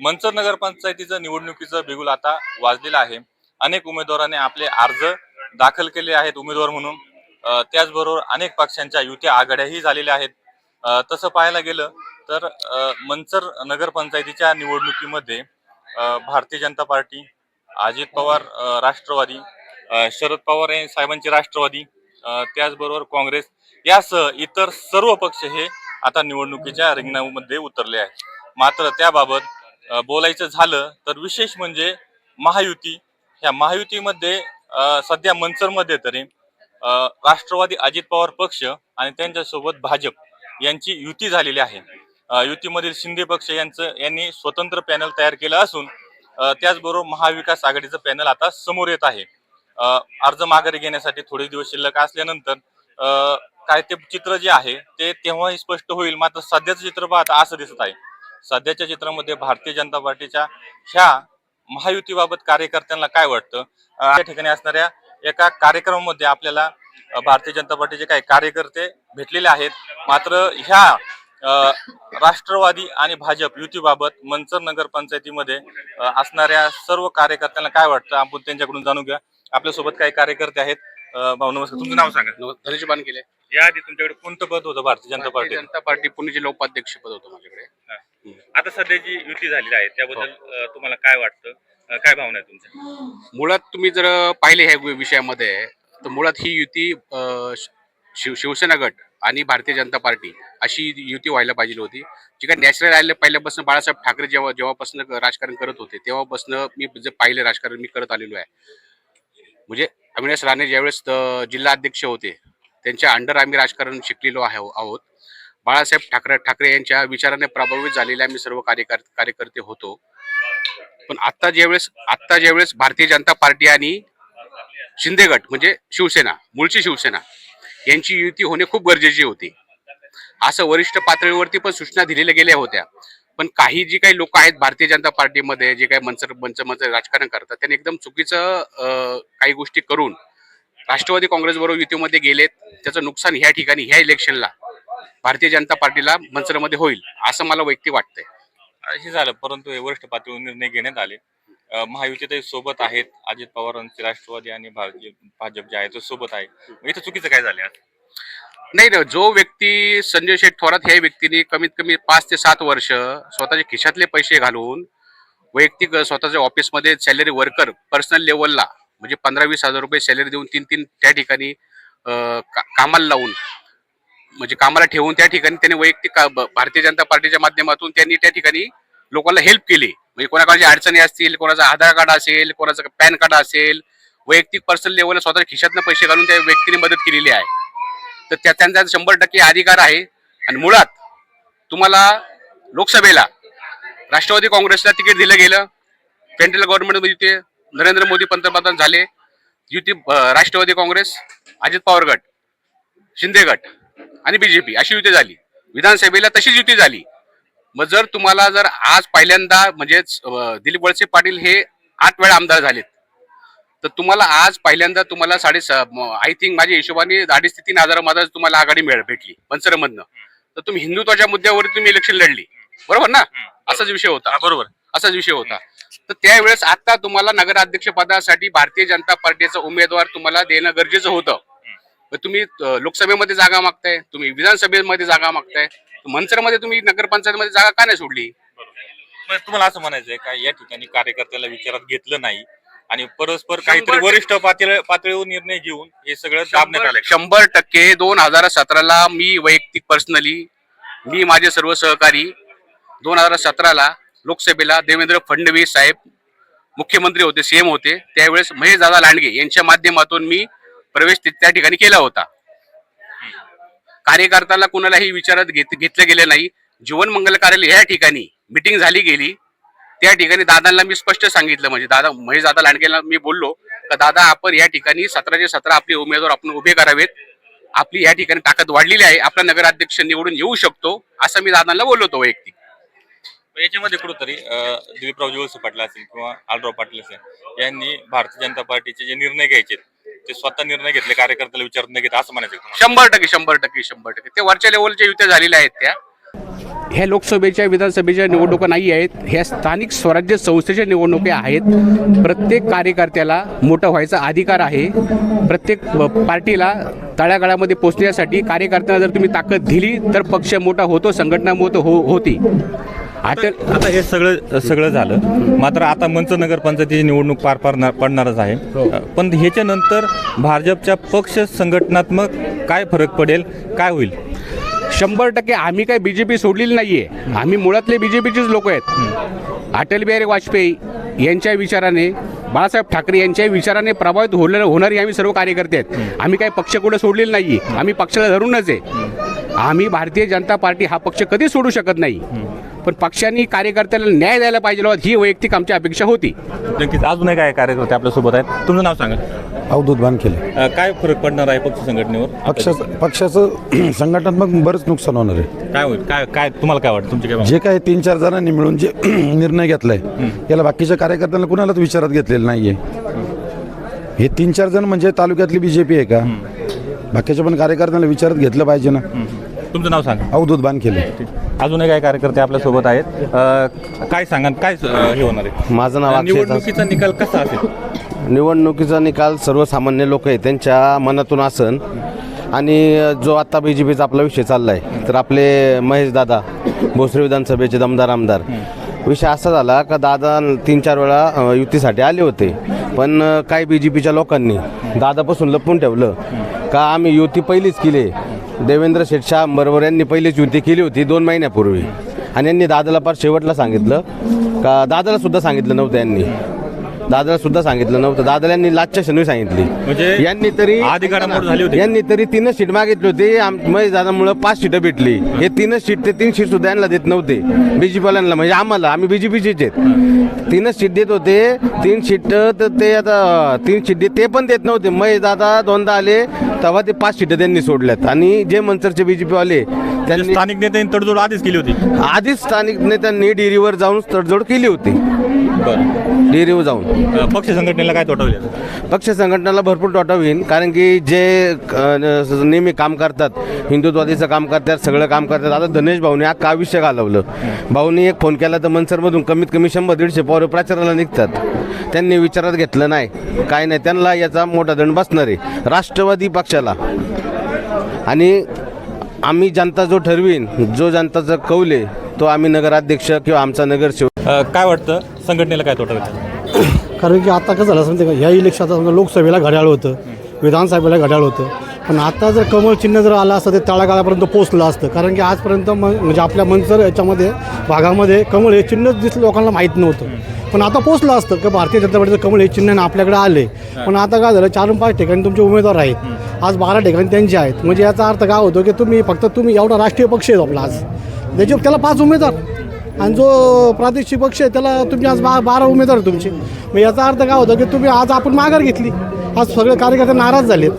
मंचर नगरपंचायतीचं निवडणुकीचं बिगुल आता वाजलेलं आहे. अनेक उमेदवारांनी आपले अर्ज दाखल केले आहेत उमेदवार म्हणून. त्याचबरोबर अनेक पक्षांच्या युत्या आघाड्याही झालेल्या आहेत. तसं पाहायला गेलं तर मंचर नगरपंचायतीच्या निवडणुकीमध्ये भारतीय जनता पार्टी अजित पवार राष्ट्रवादी शरद पवार हे साहेबांचे राष्ट्रवादी त्याचबरोबर काँग्रेस यासह इतर सर्व पक्ष हे आता निवडणुकीच्या रिंगणामध्ये उतरले आहेत. मात्र त्याबाबत बोलायचं झालं तर विशेष म्हणजे महायुती. ह्या महायुतीमध्ये सध्या मंचरमध्ये तरी राष्ट्रवादी अजित पवार पक्ष आणि त्यांच्यासोबत भाजप यांची युती झालेली आहे. युतीमधील शिंदे पक्ष यांचं यांनी स्वतंत्र पॅनल तयार केलं असून त्याचबरोबर महाविकास आघाडीचं पॅनल आता समोर येत आहे. अर्ज माघारी घेण्यासाठी थोडे दिवस शिल्लक असल्यानंतर काय ते चित्र जे आहे ते तेव्हाही स्पष्ट होईल. मात्र सध्याचं चित्र पाहता असं दिसत आहे. सध्याच्या चित्रामध्ये भारतीय जनता पार्टीच्या ह्या महायुतीबाबत कार्यकर्त्यांना काय वाटतं? या ठिकाणी असणाऱ्या एका कार्यक्रमामध्ये आपल्याला भारतीय जनता पार्टीचे काही कार्यकर्ते भेटलेले आहेत. मात्र ह्या राष्ट्रवादी आणि भाजप युतीबाबत मंचर नगर पंचायतीमध्ये असणाऱ्या सर्व कार्यकर्त्यांना काय वाटतं? आपण त्यांच्याकडून जाणून घ्या आपल्यासोबत काही कार्यकर्ते आहेत. भाऊ नमस्कार. तुमचं नाव सांगा. धनुष केले याआधी तुमच्याकडे कोणतं पद होतं? भारतीय जनता भारतीय पार्टी जनता पार्टी पुणे जिल्हा उपाध्यक्ष पद होतं माझ्याकडे. आता सध्या जी युती झालेली आहे त्याबद्दल अ, तुम्हाला काय वाटतं? अ, काय भावना आहे तुमच्या? मुळात तुम्ही जर पाहिले ह्या विषयामध्ये तर मुळात ही युती अं, श- शिव शिवसेना गट आणि भारतीय जनता पार्टी अशी युती व्हायला पाहिजे होती. जी काय नॅचरल आले पहिल्यापासून बाळासाहेब ठाकरे जेव्हा जेव्हापासून राजकारण करत होते तेव्हापासून मी जे पाहिले राजकारण मी करत आलेलो आहे. म्हणजे अविनाश राणे ज्यावेळेस अं, जिल्हा अध्यक्ष होते त्यांच्या अंडर आम्ही राजकारण शिकलेलो आहे आहोत. बाळासाहेब ठाकरे ठाकरे यांच्या विचाराने प्रभावित झालेले आम्ही सर्व कार्यकर कार्यकर्ते होतो. पण आता ज्यावेळेस आता ज्यावेळेस भारतीय जनता पार्टी आणि शिंदे गट म्हणजे शिवसेना मूळची शिवसेना यांची युती होणे खूप गरजेची होती. असं वरिष्ठ पातळीवरती पण सूचना दिलेल्या गेल्या होत्या. पण काही जी काही लोक आहेत भारतीय जनता पार्टीमध्ये जे काही मंच मंच मंच राजकारण करतात त्यांनी एकदम चुकीचं काही गोष्टी करून राष्ट्रवादी काँग्रेस बरोबर युतीमध्ये गेलेत त्याचं नुकसान ह्या ठिकाणी ह्या इलेक्शनला भारतीय जनता पार्टीला मंचरमध्ये होईल असं मला वैयक्तिक वाटतंय. हे झालं परंतु हे वरिष्ठ पातळीवर निर्णय घेण्यात आले. महायुतीतही सोबत आहेत अजित पवारांचे राष्ट्रवादी आणि भाजप भाजप जे आहे तो सोबत आहे. इथं चुकीचं काय झालं? नाही ना जो व्यक्ती संजय शेठ थोरात ह्या व्यक्तीने कमीत कमी पाच ते सात वर्ष स्वतःच्या खिशातले पैसे घालून वैयक्तिक स्वतःच्या ऑफिसमध्ये सॅलरी वर्कर पर्सनल लेवलला म्हणजे पंधरा वीस हजार रुपये सॅलरी देऊन तीन तीन त्या ठिकाणी का- कामाला लावून म्हणजे कामाला ठेवून त्या ठिकाणी त्यांनी वैयक्तिक भारतीय जनता पार्टीच्या माध्यमातून त्यांनी त्या ठिकाणी लोकांना हेल्प केली. म्हणजे कोणाकडे अडचणी असतील कोणाचं आधार कार्ड असेल कोणाचं पॅन कार्ड असेल वैयक्तिक पर्सनल लेवलला स्वतः खिशातनं पैसे घालून त्या व्यक्तीने मदत केलेली आहे. तर त्या त्यांचा शंभर टक्के अधिकार आहे. आणि मुळात तुम्हाला लोकसभेला राष्ट्रवादी काँग्रेसला तिकीट दिलं गेलं सेंट्रल गव्हर्नमेंटमध्ये ते नरेंद्र मोदी पंतप्रधान झाले युती राष्ट्रवादी काँग्रेस अजित पवार गट शिंदे गट आणि बीजेपी अशी युती झाली. विधानसभेला तशीच युती झाली. मग जर तुम्हाला जर आज पहिल्यांदा म्हणजेच दिलीप वळसे पाटील हे आठ वेळा आमदार झालेत तर तुम्हाला आज पहिल्यांदा तुम्हाला साडे आय थिंक माझ्या हिशोबाने अडीच ते तीन हजार मधात तुम्हाला आघाडी मिळ भेटली बनसरमधनं तर तुम्ही हिंदुत्वाच्या मुद्द्यावर तुम्ही इलेक्शन लढली. बरोबर ना? असाच विषय होता. बरोबर. असाच विषय होता. तर त्यावेळेस आता तुम्हाला नगराध्यक्ष पदासाठी भारतीय जनता पार्टीचा उमेदवार तुम्हाला देणं गरजेचं होतं. तुम्ही लोकसभेमध्ये जागा मागताय तुम्ही विधानसभेमध्ये जागा मागताय मंचरमध्ये तुम्ही नगरपंचायतमध्ये जागा का नाही सोडली? तुम्हाला असं म्हणायचंय का या ठिकाणी कार्यकर्त्याला विचारात घेतलं नाही आणि परस्पर काहीतरी वरिष्ठ पातळी पातळीवर निर्णय घेऊन हे सगळं दाबण्यात आलंय? शंभर टक्के दोन हजार सतराला मी वैयक्तिक पर्सनली मी माझे सर्व सहकारी दोन हजार सतराला लोकसभेला देवेंद्र फडणवीस साहेब मुख्यमंत्री होते सीएम होते. त्यावेळेस महेश दादा लांडगे यांच्या माध्यमातून मी प्रवेश त्या ठिकाणी केला होता. कार्यकर्त्याला कुणालाही विचारात घेत घेतलं गेलं नाही. जीवन मंगल कार्यालय या ठिकाणी मिटिंग झाली गेली. त्या ठिकाणी दादांना मी स्पष्ट सांगितलं म्हणजे दादा महेश दादा लांडगेला मी बोललो का दादा आपण या ठिकाणी सतराचे सतरा आपले उमेदवार आपण उभे करावेत. आपली या ठिकाणी ताकद वाढलेली आहे. आपला नगराध्यक्ष निवडून येऊ शकतो. असं मी दादांना बोललो होतो वैयक्तिक. याच्यामध्ये कुठंतरी दिलीपराव वळसे पाटील असतील किंवा आलराव पाटील असेल यांनी भारतीय जनता पार्टीचे जे निर्णय घ्यायचे ते स्वतः निर्णय घेतले कार्यकर्त्याला विचारत नाही घेत असं म्हणायचं? शंभर टक्के शंभर टक्के शंभर टक्के. ते वरच्या लेवलच्या युत्या झालेल्या आहेत त्या. ह्या लोकसभेच्या विधानसभेच्या निवडणुका नाही आहेत. ह्या स्थानिक स्वराज्य संस्थेच्या निवडणुका आहेत. प्रत्येक कार्यकर्त्याला मोठं व्हायचा अधिकार आहे. प्रत्येक पार्टीला तळागाळामध्ये पोचण्यासाठी कार्यकर्त्यांना जर तुम्ही ताकद दिली तर पक्ष मोठा होतो संघटना मोठं हो होती. अटल आता हे सगळं सगळं झालं. मात्र आता मंच नगरपंचायतीची निवडणूक पार पाडणार पडणारच आहे. पण ह्याच्यानंतर भाजपच्या पक्ष संघटनात्मक काय फरक पडेल? काय होईल? शंभर टक्के आम्ही काय बी जे पी सोडलेली नाही आहे आम्ही मुळातले बी जे पीचेच लोक आहेत. अटल बिहारी वाजपेयी यांच्या विचाराने बाळासाहेब ठाकरे यांच्या विचाराने प्रभावित होणार होणारी आम्ही सर्व कार्यकर्ते आहेत. आम्ही काही पक्ष कुठं सोडलेलं नाही आहे आम्ही पक्षाला धरूनच आहे. आम्ही भारतीय जनता पार्टी हा पक्ष कधीच सोडू शकत नाही. पण पक्षांनी कार्यकर्त्याला न्याय द्यायला पाहिजे ही वैयक्तिक आमची अपेक्षा होती. नक्कीच अजूनही काय कार्यकर्ते आपल्यासोबत आहेत. तुमचं नाव सांगा. अवधूत बांधकेले अ, काय फरक पडणार आहे पक्ष संघटनेवर? पक्ष पक्षाचं संघटनात्मक बरंच नुकसान होणार आहे. काय होईल? काय काय तुम्हाला काय वाटतं? तुमची काय भावना? जे काही तीन चार जणांनी मिळून जे निर्णय घेतलाय याला बाकीच्या कार्यकर्त्यांना कुणालाच विचारात घेतलेलं नाहीये. हे तीन चार जण म्हणजे तालुक्यातली बीजेपी आहे का? बाकीच्या पण कार्यकर्त्यांना विचारात घेतलं पाहिजे ना. तुमचं नाव सांगा. अवधूत बांधकेले अजूनही काय कार्यकर्ते आपल्यासोबत आहेत. अ, काय सांगा काय अ, हे होणार आहे? माझं नाव अक्षय तास- निवडणुकीचा निकाल कसा असेल? निवडणुकीचा निकाल सर्वसामान्य लोक आहे त्यांच्या मनातून असन. आणि जो आता बी जे पीचा आपला विषय चालला आहे तर आपले महेश दादा भोसरी विधानसभेचे दमदार आमदार. विषय असा झाला का दादा तीन चार वेळा अ, युतीसाठी आले होते. पण अ, काही बी जे पीच्या लोकांनी दादापासून लपवून ठेवलं. का आम्ही युती पहिलीच केली? देवेंद्र शेठ बरोबर यांनी पहिलीच युती केली होती दोन महिन्यापूर्वी. आणि यांनी दादाला पार शेवटला सांगितलं. का दादाला सुद्धा सांगितलं नव्हतं यांनी. दादाला सुद्धा सांगितलं नव्हतं. दादाला यांनी लाचच्या क्षणी सांगितली. म्हणजे यांनी तरी झाली होती. यांनी तरी तीनच सीट मागितली होती. आम- महेश दादामुळं पाच सीटं भेटली. हे तीनच सीट ते तीन सीट सुद्धा यांना देत नव्हते. बीजेपीवाल्यांना म्हणजे आम्हाला. आम्ही बीजेपीचेच आहेत. तीनच सीट देत होते. तीन सीट तर ते आता तीन सीट देत ते पण देत नव्हते. महेश दादा दोनदा आले. तेव्हा ते पाच सीटं त्यांनी सोडल्यात. आणि जे मंचरचे बीजेपीवाले म्हणजे त्यांनी स्थानिक नेत्यांनी तडजोड आधीच केली होती. आधीच स्थानिक नेत्यांनी डेअरीवर जाऊन तडजोड केली होती. बरं. डेअरीवर जाऊन. अ, पक्ष संघटनेला काय तोटा होईल पक्ष संघटनेला भरपूर तोटा होईल कारण की जे अ, नेहमी काम करतात हिंदुत्वादीचं काम करतात सगळं काम करतात. आता धनेश भाऊने हा का विषय घालवलं. भाऊने एक फोन केला तर मनसरमधून कमीत कमी शंभर दीडशे पोरं प्रचाराला निघतात. त्यांनी विचारात घेतलं नाही काय नाही त्यांना याचा मोठा दंड बसणार आहे. राष्ट्रवादी पक्षाला. आणि आम्ही जनता जो ठरवीन जो जनताचा कौल आहे तो आम्ही नगराध्यक्ष किंवा आमचा नगरसेवक अ, काय वाटतं? संघटनेला काय तोटा कारण की आता कसं झालं समजा माहिती आहे का? ह्या समजा लोकसभेला घड्याळ होतं विधानसभेला घड्याळ होतं. पण आता जर कमळ चिन्ह जर आलं असतं ते तळागाळापर्यंत पोचलं असतं. कारण की आजपर्यंत म म्हणजे आपल्या मंचर याच्यामध्ये भागामध्ये कमळ हे चिन्ह दिसलं लोकांना माहीत नव्हतं. पण आता पोचलं असतं. की भारतीय जनता पार्टीचं कमळ हे चिन्ह आपल्याकडे आले. पण आता काय झालं? चार पाच ठिकाणी तुमचे उमेदवार आहेत. आज बारा ठिकाणी त्यांचे आहेत. म्हणजे याचा अर्थ काय होतो की तुम्ही फक्त तुम्ही एवढा राष्ट्रीय पक्ष आहे आपला आज. त्याच्या त्याला पाच उमेदवार. आणि जो प्रादेशिक पक्ष आहे त्याला तुम्ही आज बा बारा उमेदवार तुमचे. मग याचा अर्थ काय होता की तुम्ही आज आपण माघार घेतली. आज सगळे कार्यकर्ते नाराज झालेत.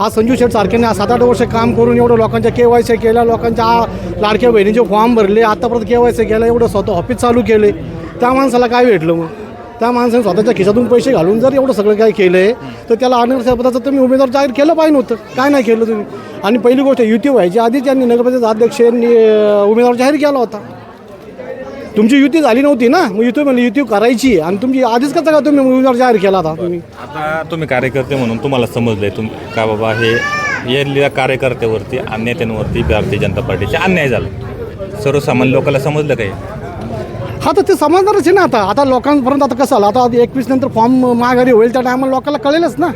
आज संजू शेठ सारख्याने सात आठ वर्ष काम करून एवढं लोकांच्या के वाय सी केल्या लोकांच्या लाडक्या बहिणीचे फॉर्म भरले आतापर्यंत के वाय सी केलं एवढं स्वतः ऑफिस चालू केले. त्या माणसाला काय भेटलं मग? त्या माणसाने स्वतःच्या खिशातून पैसे घालून जर एवढं सगळं काय केलं आहे तर त्याला अनगरसाहेबाचं तुम्ही उमेदवार जाहीर केलं पाहिजे नव्हतं. काय नाही केलं तुम्ही. आणि पहिली गोष्ट युती व्हायची आधीच यांनी नगरपंचायत अध्यक्ष यांनी उमेदवार जाहीर केला होता. तुमची युती झाली नव्हती ना? मग युती म्हणजे युती करायची आणि तुमची आधीच कसं का तुम्ही? उमेदवार जाहीर केला होता तुम्ही? आता तुम्ही कार्यकर्ते म्हणून तुम्हाला समजलंय. तुम का बाबा हे या कार्यकर्त्यावरती आणि नेत्यांवरती भारतीय जनता पार्टीचे अन्याय झाला. सर्वसामान्य लोकांना समजलं काही हा? तर ते समजणारच आहे ना आता. आता लोकांपर्यंत आता कसं आलं? आता एकवीस नंतर फॉर्म माघारी होईल त्या टायमाला लोकांना कळेलच ना.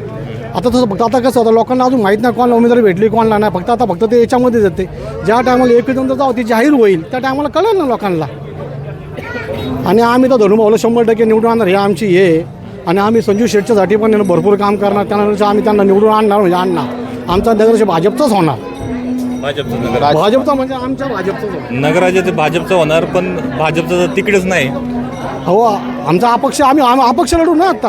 आता तसं फक्त आता कसं होतं? लोकांना अजून माहीत नाही कोणाला उमेदवारी भेटली कोणाला नाही. फक्त आता फक्त ते याच्यामध्ये जाते. ज्या टायमाला एकवीस नंतर जाऊ ती जाहीर होईल. त्या टायमाला कळेल ना लोकांना. आणि आम्ही तर धनुभाऊला शंभर टक्के निवडून आणणार हे आमची हे. आणि आम्ही संजू शेठच्यासाठी पण भरपूर काम करणार त्यानंतर आम्ही त्यांना निवडून आणणार म्हणजे आणणार आमचा नगरचे भाजपचाच होणार भाजपचं नगर भाजपचा म्हणजे आमच्या भाजपचाच होणार नगराज्याचं भाजपचं होणार पण भाजपचं तर तिकडेच नाही हो आमचा अपक्ष आम्ही आम अपक्ष लढू ना आता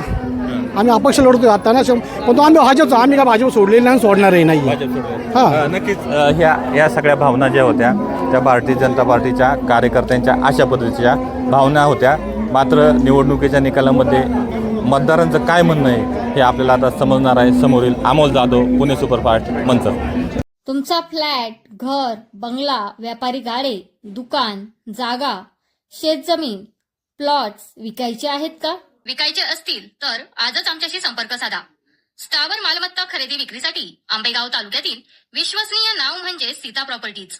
आम्ही अपक्ष लढतोय आता ना शं- पण तो आम्ही भाजपचा आम्ही काय भाजप सोडलेली नाही आणि सोडणारही नाही भाजप सोडलं. हा. अ, नक्कीच अ, ह्या या सगळ्या भावना ज्या होत्या त्या भारतीय जनता पार्टीच्या कार्यकर्त्यांच्या अशा पद्धतीच्या भावना होत्या. मात्र निवडणुकीच्या निकालामध्ये मतदारांचं काय म्हणणं आहे हे आपल्याला आता समजणार आहे. समोरील अमोल जाधव पुणे सुपरफास्ट मंचर तुमचा फ्लॅट घर बंगला व्यापारी गाडे दुकान जागा शेतजमीन प्लॉट्स विकायचे आहेत का? विकायचे असतील तर आजच आमच्याशी संपर्क साधा. स्थावर मालमत्ता खरेदी विक्रीसाठी आंबेगाव तालुक्यातील विश्वसनीय नाव म्हणजे सीता प्रॉपर्टीज.